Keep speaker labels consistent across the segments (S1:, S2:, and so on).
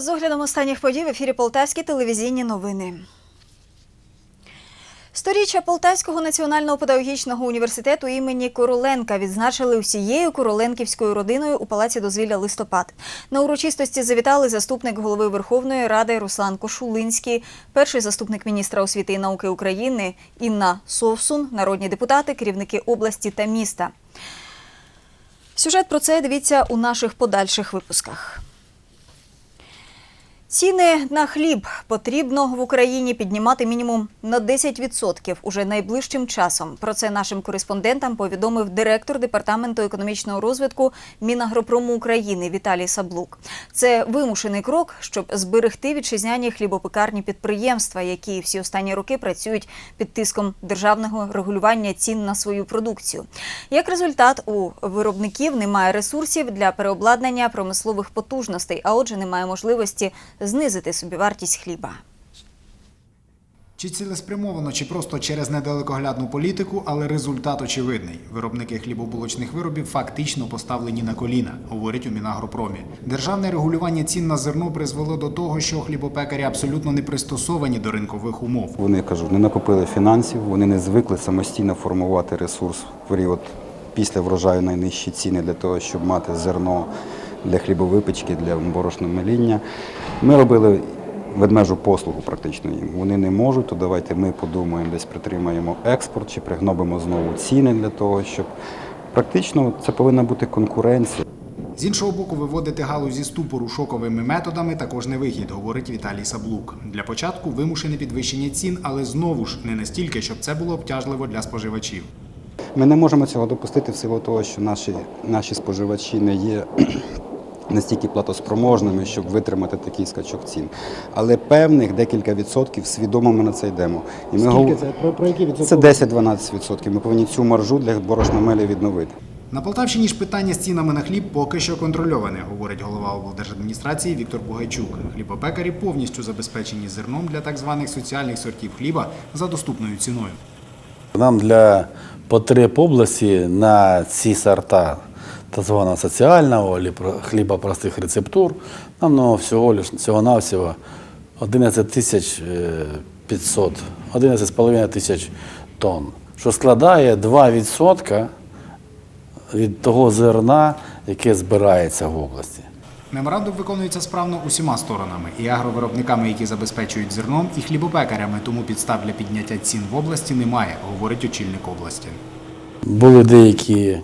S1: з оглядом останніх подій в ефірі Полтавські телевізійні новини. Сторіччя Полтавського національного педагогічного університету імені Короленка відзначили усією короленківською родиною у палаці дозвілля листопад. На урочистості завітали заступник голови Верховної Ради Руслан Кошулинський, перший заступник міністра освіти і науки України Інна Совсун, народні депутати, керівники області та міста. Сюжет про це дивіться у наших подальших випусках. Ціни на хліб потрібно в Україні піднімати мінімум на 10% уже найближчим часом. Про це нашим кореспондентам повідомив директор департаменту економічного розвитку Мінагропрому України Віталій Саблук. Це вимушений крок, щоб зберегти вітчизняні хлібопекарні підприємства, які всі останні роки працюють під тиском державного регулювання цін на свою продукцію. Як результат, у виробників немає ресурсів для переобладнання промислових потужностей, а отже, немає можливості знизити собівартість хліба.
S2: Чи цілеспрямовано, чи просто через недалекоглядну політику, але результат очевидний. Виробники хлібобулочних виробів фактично поставлені на коліна, говорять у Мінагропромі. Державне регулювання цін на зерно призвело до того, що хлібопекарі абсолютно не пристосовані до ринкових умов.
S3: Вони кажуть, не накопили фінансів, вони не звикли самостійно формувати ресурс в період після врожаю найнижчі ціни для того, щоб мати зерно для хлібовипечки, для борошномеління. Ми робили ведмежу послугу практично їм. Вони не можуть, то давайте ми подумаємо, десь притримаємо експорт чи пригнобимо знову ціни для того, щоб практично це повинна бути конкуренція.
S2: З іншого боку, виводити галузь зі ступору шоковими методами також не вихід, говорить Віталій Саблук. Для початку вимушене підвищення цін, але знову ж не настільки, щоб це було обтяжливо для споживачів.
S3: Ми не можемо цього допустити в силу того, що наші, наші споживачі не є настільки платоспроможними, щоб витримати такий скачок цін. Але певних декілька відсотків свідомо ми на це йдемо. І ми гов-
S4: це? Про, про які відсотки?
S3: це 10-12 відсотків. Ми повинні цю маржу для борошномелі відновити.
S2: На Полтавщині ж питання з цінами на хліб поки що контрольоване, говорить голова облдержадміністрації Віктор Бугайчук. Хлібопекарі повністю забезпечені зерном для так званих соціальних сортів хліба за доступною ціною.
S5: Нам для потреб області на ці сорта так званого соціального або про- хліба простих рецептур, нам ну, всього лиш всього-навсього 11 тисяч е, 500, 11,5 тисяч тонн, що складає 2% від того зерна, яке збирається в області.
S2: Меморандум виконується справно усіма сторонами і агровиробниками, які забезпечують зерном, і хлібопекарями, тому підстав для підняття цін в області немає, говорить очільник області.
S5: Були деякі,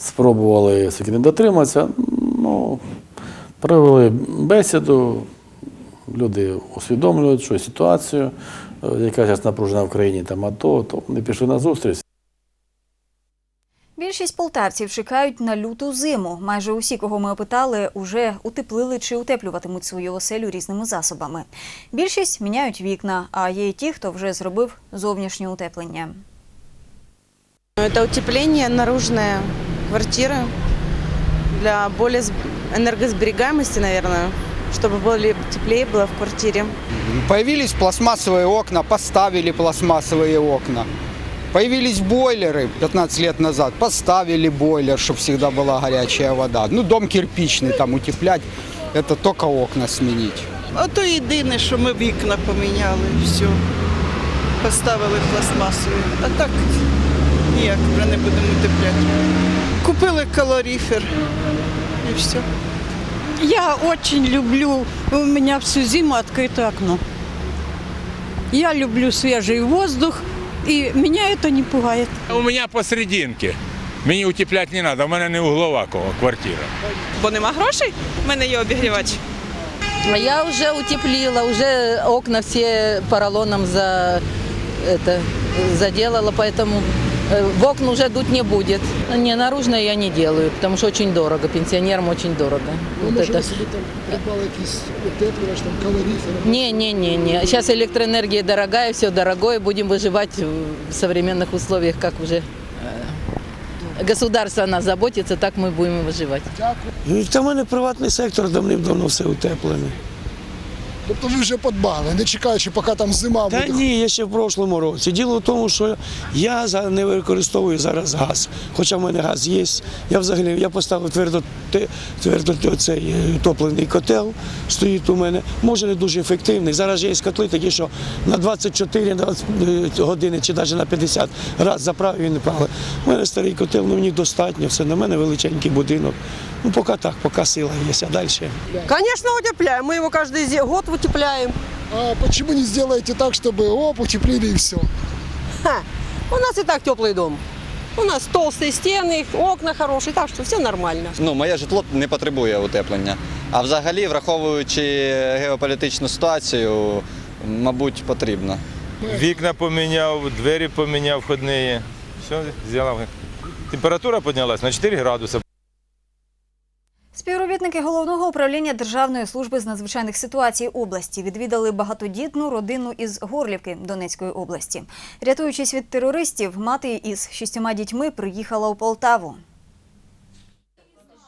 S5: спробували все-таки не дотриматися, ну, провели бесіду, люди усвідомлюють, що ситуацію, е, яка зараз напружена в країні, там АТО, то вони пішли на зустріч.
S1: Більшість полтавців чекають на люту зиму. Майже усі, кого ми опитали, уже утеплили чи утеплюватимуть свою оселю різними засобами. Більшість міняють вікна, а є й ті, хто вже зробив зовнішнє утеплення.
S6: Это утепление наружной квартиры для более сб- энергосберегаемости, наверное, чтобы было теплее было в квартире.
S7: Появились пластмассовые окна, поставили пластмассовые окна. Появились бойлеры 15 лет назад, поставили бойлер, чтобы всегда была горячая вода. Ну, дом кирпичный там утеплять, это только окна сменить.
S8: Ото єдине, що ми вікна поміняли, все. Поставили пластмасові. А так ніяк вже не будемо утепляти. Купили калорифер і все.
S9: Я очень люблю, у меня всю зиму открыто окно. Я люблю свежий воздух, и меня это не пугает.
S10: У мене посерединки. Мені утепляти не треба, у мене не углова ко- квартира.
S6: Бо нема грошей, в мене є обігрівач.
S11: А Я уже утеплила, уже окна все поролоном за это заделала, поэтому э, в окна уже дуть не будет. Не, наружное я не делаю, потому что очень дорого, пенсионерам очень дорого.
S4: Ну,
S11: Вот
S4: може, ви
S11: это.
S4: собі там придбали якийсь утеплювач, там калорифер.
S11: Не, не, не, не. Сейчас электроэнергия дорогая, все дорогое, будем выживать в современных условиях, как уже э, государство о нас заботится, так мы будем и выживать.
S12: Та в мене приватний сектор давним-давно все утеплене.
S4: Тобто ви вже подбали, не чекаючи, поки там зима
S12: Та
S4: буде.
S12: ні, я ще в прошлому році. Діло в тому, що я не використовую зараз газ. Хоча в мене газ є. Я взагалі я поставив твердо, твердо цей е, топливний котел, стоїть у мене. Може не дуже ефективний. Зараз є котли такі, що на 24 20 е, години чи навіть на 50 раз заправив і не правив. У мене старий котел, ну мені достатньо, все. На мене величенький будинок. Ну поки так, поки сила є, а далі.
S13: Конечно, утепляем. Мы его каждый зе- год утепляем.
S4: А почему не сделаете так, чтобы оп, утеплили и все?
S13: Ха. У нас и так теплый дом. У нас толстые стены, окна хорошие, так что все нормально.
S14: Ну, моє житло не потребує утеплення. А взагалі, враховуючи геополітичну ситуацію, мабуть, потрібно.
S10: Вікна поміняв, двері поміняв входні. Все, зробив. Температура піднялась на 4 градуси.
S1: Співробітники головного управління Державної служби з надзвичайних ситуацій області відвідали багатодітну родину із Горлівки Донецької області. Рятуючись від терористів, мати із шістьома дітьми приїхала у Полтаву.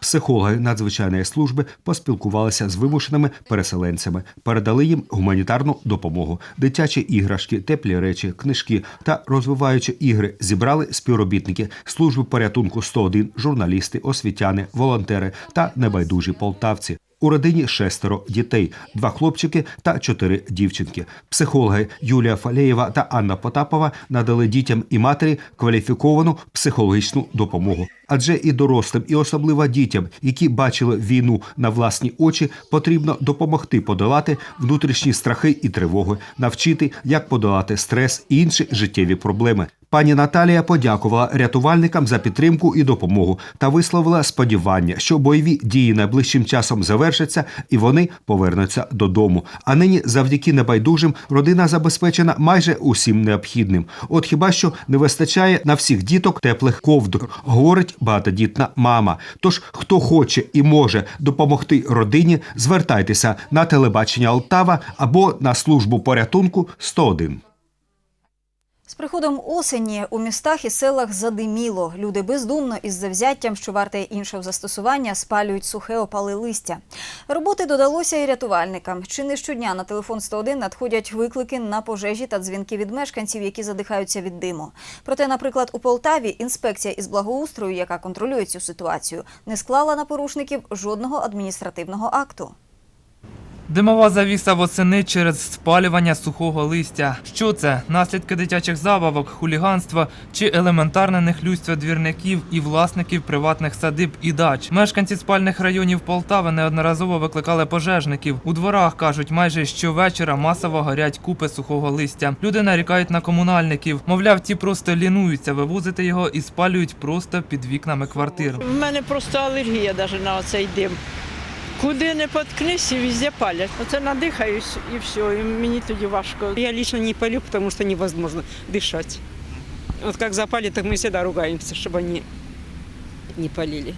S15: Психологи надзвичайної служби поспілкувалися з вимушеними переселенцями, передали їм гуманітарну допомогу, дитячі іграшки, теплі речі, книжки та розвиваючі ігри зібрали співробітники служби порятунку 101, журналісти, освітяни, волонтери та небайдужі полтавці. У родині шестеро дітей, два хлопчики та чотири дівчинки. Психологи Юлія Фалеєва та Анна Потапова надали дітям і матері кваліфіковану психологічну допомогу. Адже і дорослим, і особливо дітям, які бачили війну на власні очі, потрібно допомогти подолати внутрішні страхи і тривоги, навчити, як подолати стрес і інші життєві проблеми. Пані Наталія подякувала рятувальникам за підтримку і допомогу та висловила сподівання, що бойові дії найближчим часом завершаться і вони повернуться додому. А нині, завдяки небайдужим, родина забезпечена майже усім необхідним. От хіба що не вистачає на всіх діток теплих ковдр, говорить багатодітна мама. Тож, хто хоче і може допомогти родині, звертайтеся на телебачення Алтава або на службу порятунку 101.
S1: З приходом осені у містах і селах задиміло. Люди бездумно із завзяттям, що варте іншого застосування, спалюють сухе опале листя. Роботи додалося і рятувальникам. Чи не щодня на телефон 101 надходять виклики на пожежі та дзвінки від мешканців, які задихаються від диму. Проте, наприклад, у Полтаві інспекція із благоустрою, яка контролює цю ситуацію, не склала на порушників жодного адміністративного акту.
S16: Димова завіса восени через спалювання сухого листя. Що це? Наслідки дитячих забавок, хуліганства чи елементарне нехлюйство двірників і власників приватних садиб і дач. Мешканці спальних районів Полтави неодноразово викликали пожежників. У дворах кажуть, майже щовечора масово горять купи сухого листя. Люди нарікають на комунальників. Мовляв, ті просто лінуються вивозити його і спалюють просто під вікнами квартир.
S8: У мене просто алергія навіть на цей дим. Куди не поткнись, і везде палять. Оце надихаюсь і все, і мені тоді важко.
S13: Я лично не палю, потому что невозможно дышать. Вот как запали, так мы всегда ругаемся, чтобы они не полили.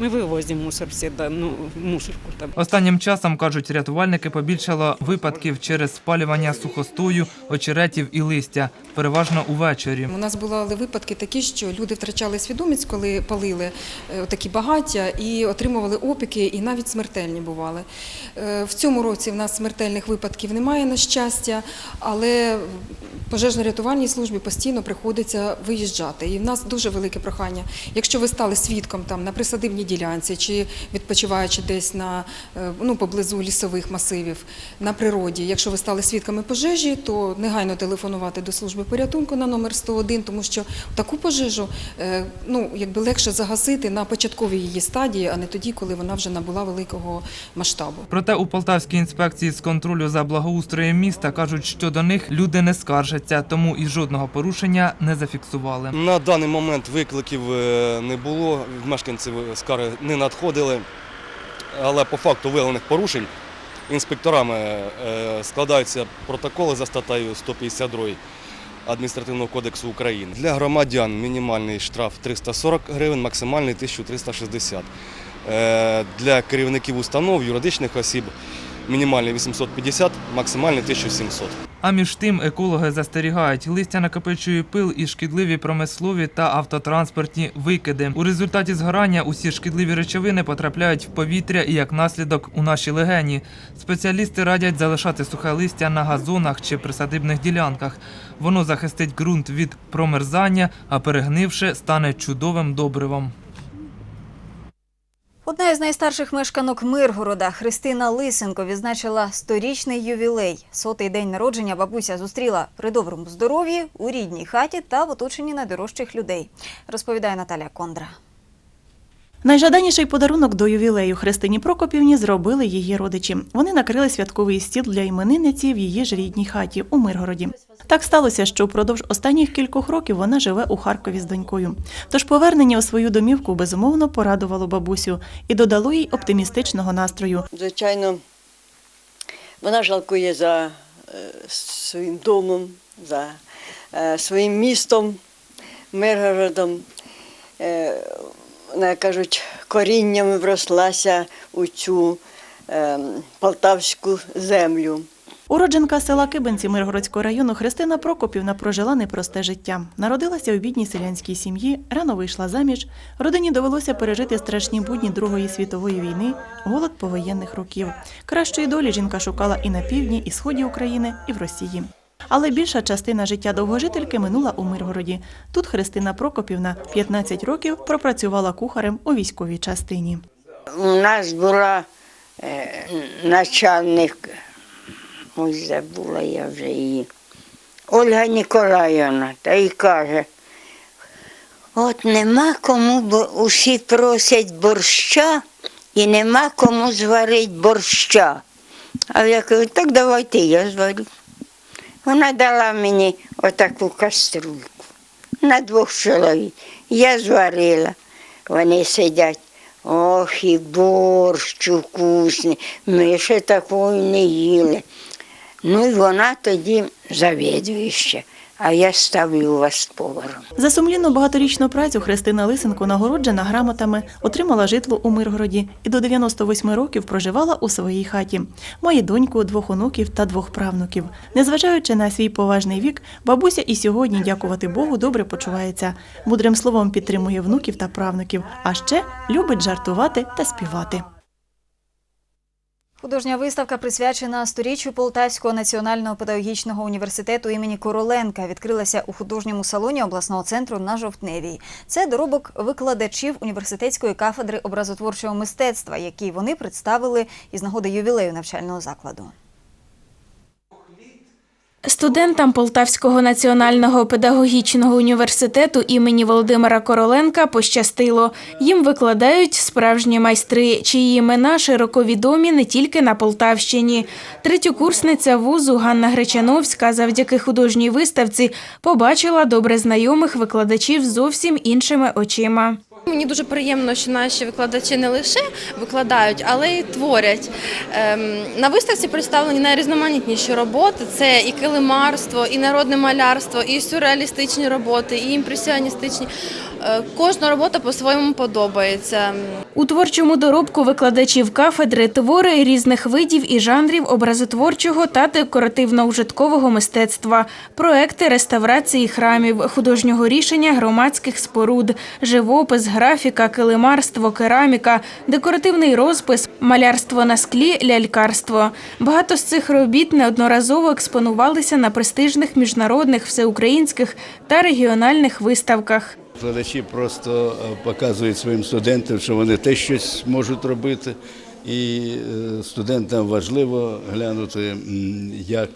S13: Мы вывозим мусор всегда, ну, мусорку там.
S16: Останнім часом, кажуть рятувальники, побільшало випадків через спалювання сухостою, очеретів і листя, переважно увечері.
S17: У нас були випадки такі, що люди втрачали свідомість, коли палили е, такі багаття і отримували опіки, і навіть смертельні бували. Е, В цьому році в нас смертельних випадків немає, на щастя, але пожежно-рятувальній службі постійно приходиться виїжджати. І в нас дуже велике прохання. Якщо ви стали свідком там на присадибній ділянці чи відпочиваючи десь на е, ну, поблизу лісових масивів на природі, якщо ви стали свідками пожежі, то негайно телефонувати до служби порятунку на номер 101, тому що таку пожежу е, ну, якби легше загасити на початковій її стадії, а не тоді, коли вона вже набула великого масштабу.
S16: Проте у Полтавській інспекції з контролю за благоустроєм міста кажуть, що до них люди не скаржаться, тому і жодного порушення не зафіксували.
S18: На даний момент викликів е, не було, мешканців скари не надходили, але по факту виявлених порушень інспекторами е, складаються протоколи за статтею 152 Адміністративного кодексу України. Для громадян мінімальний штраф 340 гривень, максимальний 1360. Е, Для керівників установ, юридичних осіб мінімальний 850, максимальний 1700.
S16: А між тим екологи застерігають, листя накопичує пил і шкідливі промислові та автотранспортні викиди. У результаті згорання усі шкідливі речовини потрапляють в повітря і як наслідок у наші легені. Спеціалісти радять залишати сухе листя на газонах чи присадибних ділянках. Воно захистить ґрунт від промерзання, а перегнивши, стане чудовим добривом.
S1: Одна із найстарших мешканок Миргорода Христина Лисенко відзначила сторічний ювілей. Сотий день народження бабуся зустріла при доброму здоров'ї у рідній хаті та в оточенні найдорожчих людей. Розповідає Наталя Кондра.
S19: Найжаданіший подарунок до ювілею Христині Прокопівні зробили її родичі. Вони накрили святковий стіл для іменинниці в її ж рідній хаті у Миргороді. Так сталося, що впродовж останніх кількох років вона живе у Харкові з донькою. Тож повернення у свою домівку безумовно порадувало бабусю і додало їй оптимістичного настрою.
S20: Звичайно, вона жалкує за е, своїм домом, за е, своїм містом, Миргородом. Вона, кажуть, коріннями врослася у цю е, полтавську землю.
S19: Уродженка села Кибенці Миргородського району Христина Прокопівна прожила непросте життя. Народилася у бідній селянській сім'ї, рано вийшла заміж. Родині довелося пережити страшні будні Другої світової війни, голод повоєнних років. Кращої долі жінка шукала і на півдні, і сході України, і в Росії. Але більша частина життя довгожительки минула у Миргороді. Тут Христина Прокопівна 15 років пропрацювала кухарем у військовій частині.
S21: У нас була е, начальник, ось забула я вже її, Ольга Ніколаївна, та й каже, от нема кому, бо усі просять борща і нема кому зварити борща. А я кажу, так давайте я зварю. Вона дала мені отаку каструльку на двох чоловік. Я зварила. Вони сидять. Ох, і борщ вкусний. Ми ще такої не їли. Ну і вона тоді завідуюча, а я ставлю вас поваром.
S19: За сумлінну багаторічну працю Христина Лисенко нагороджена грамотами, отримала житло у Миргороді і до 98 років проживала у своїй хаті. Має доньку, двох онуків та двох правнуків. Незважаючи на свій поважний вік, бабуся і сьогодні, дякувати Богу, добре почувається. Мудрим словом підтримує внуків та правнуків, а ще любить жартувати та співати.
S1: Художня виставка, присвячена сторіччю Полтавського національного педагогічного університету імені Короленка, відкрилася у художньому салоні обласного центру на Жовтневій. Це доробок викладачів університетської кафедри образотворчого мистецтва, які вони представили із нагоди ювілею навчального закладу.
S22: Студентам Полтавського національного педагогічного університету імені Володимира Короленка пощастило. Їм викладають справжні майстри, чиї імена широко відомі не тільки на Полтавщині. Третьокурсниця вузу Ганна Гречановська завдяки художній виставці побачила добре знайомих викладачів зовсім іншими очима.
S23: Мені дуже приємно, що наші викладачі не лише викладають, але й творять. Ем, На виставці представлені найрізноманітніші роботи: це і килимарство, і народне малярство, і сюрреалістичні роботи, і імпресіоністичні. Е, Кожна робота по-своєму подобається.
S22: У творчому доробку викладачів кафедри твори різних видів і жанрів образотворчого та декоративно-ужиткового мистецтва, проекти реставрації храмів, художнього рішення громадських споруд, живопис, графіка, килимарство, кераміка, декоративний розпис, малярство на склі, лялькарство. Багато з цих робіт неодноразово експонувалися на престижних міжнародних, всеукраїнських та регіональних виставках.
S24: Викладачі просто е, показують своїм студентам, що вони теж щось можуть робити. І е, студентам важливо глянути, як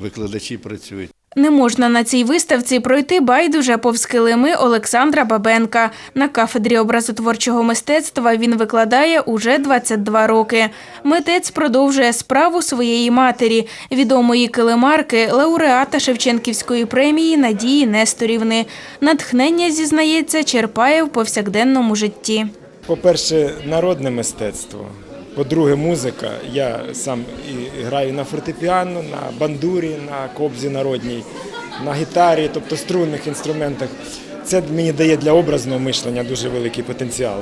S24: викладачі працюють.
S22: Не можна на цій виставці пройти байдуже повз килими Олександра Бабенка. На кафедрі образотворчого мистецтва він викладає уже 22 роки. Митець продовжує справу своєї матері, відомої килимарки, лауреата Шевченківської премії Надії Несторівни. Натхнення, зізнається, черпає в повсякденному житті.
S25: По-перше, народне мистецтво. По-друге, музика. Я сам і граю на фортепіано, на бандурі, на кобзі народній, на гітарі, тобто струнних інструментах. Це мені дає для образного мишлення дуже великий потенціал,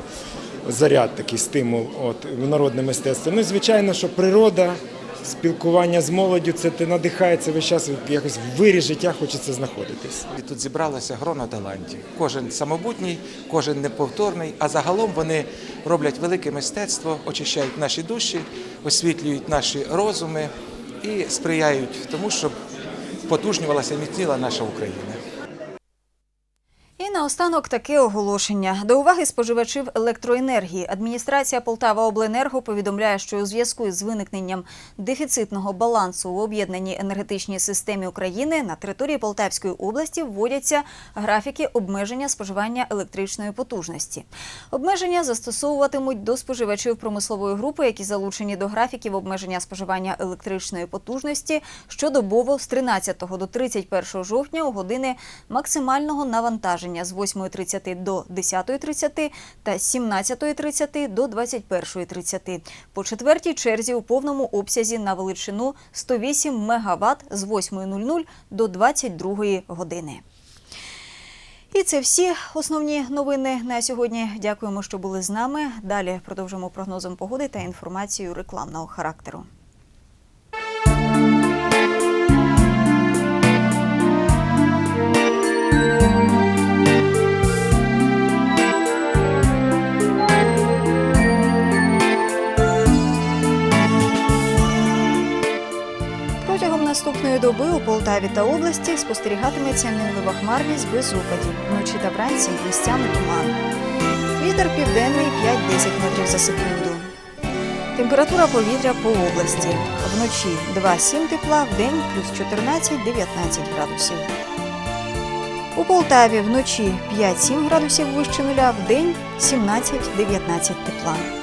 S25: заряд такий стимул от, в народне мистецтво. Ну звичайно, що природа, спілкування з молоддю, це ти надихається весь час, якось в вирі життя хочеться знаходитись.
S26: І тут зібралося грона талантів. Кожен самобутній, кожен неповторний, а загалом вони роблять велике мистецтво, очищають наші душі, освітлюють наші розуми і сприяють тому, щоб потужнювалася і міцніла наша Україна.
S1: Наостанок таке оголошення. До уваги споживачів електроенергії. Адміністрація Полтава Обленерго повідомляє, що у зв'язку з виникненням дефіцитного балансу у об'єднаній енергетичній системі України на території Полтавської області вводяться графіки обмеження споживання електричної потужності. Обмеження застосовуватимуть до споживачів промислової групи, які залучені до графіків обмеження споживання електричної потужності щодобово з 13 до 31 жовтня у години максимального навантаження з 8.30 до 10.30 та з 17.30 до 21.30. По четвертій черзі у повному обсязі на величину 108 МВт з 8.00 до 22 години. І це всі основні новини на сьогодні. Дякуємо, що були з нами. Далі продовжимо прогнозом погоди та інформацією рекламного характеру. Наступної доби у Полтаві та області спостерігатиметься мінлива хмарність без опадів. Вночі та вранці місцями туман. Вітер південний 5-10 метрів за секунду. Температура повітря по області. Вночі 2-7 тепла, вдень плюс 14-19 градусів. У Полтаві вночі 5-7 градусів вище нуля, вдень 17-19 тепла.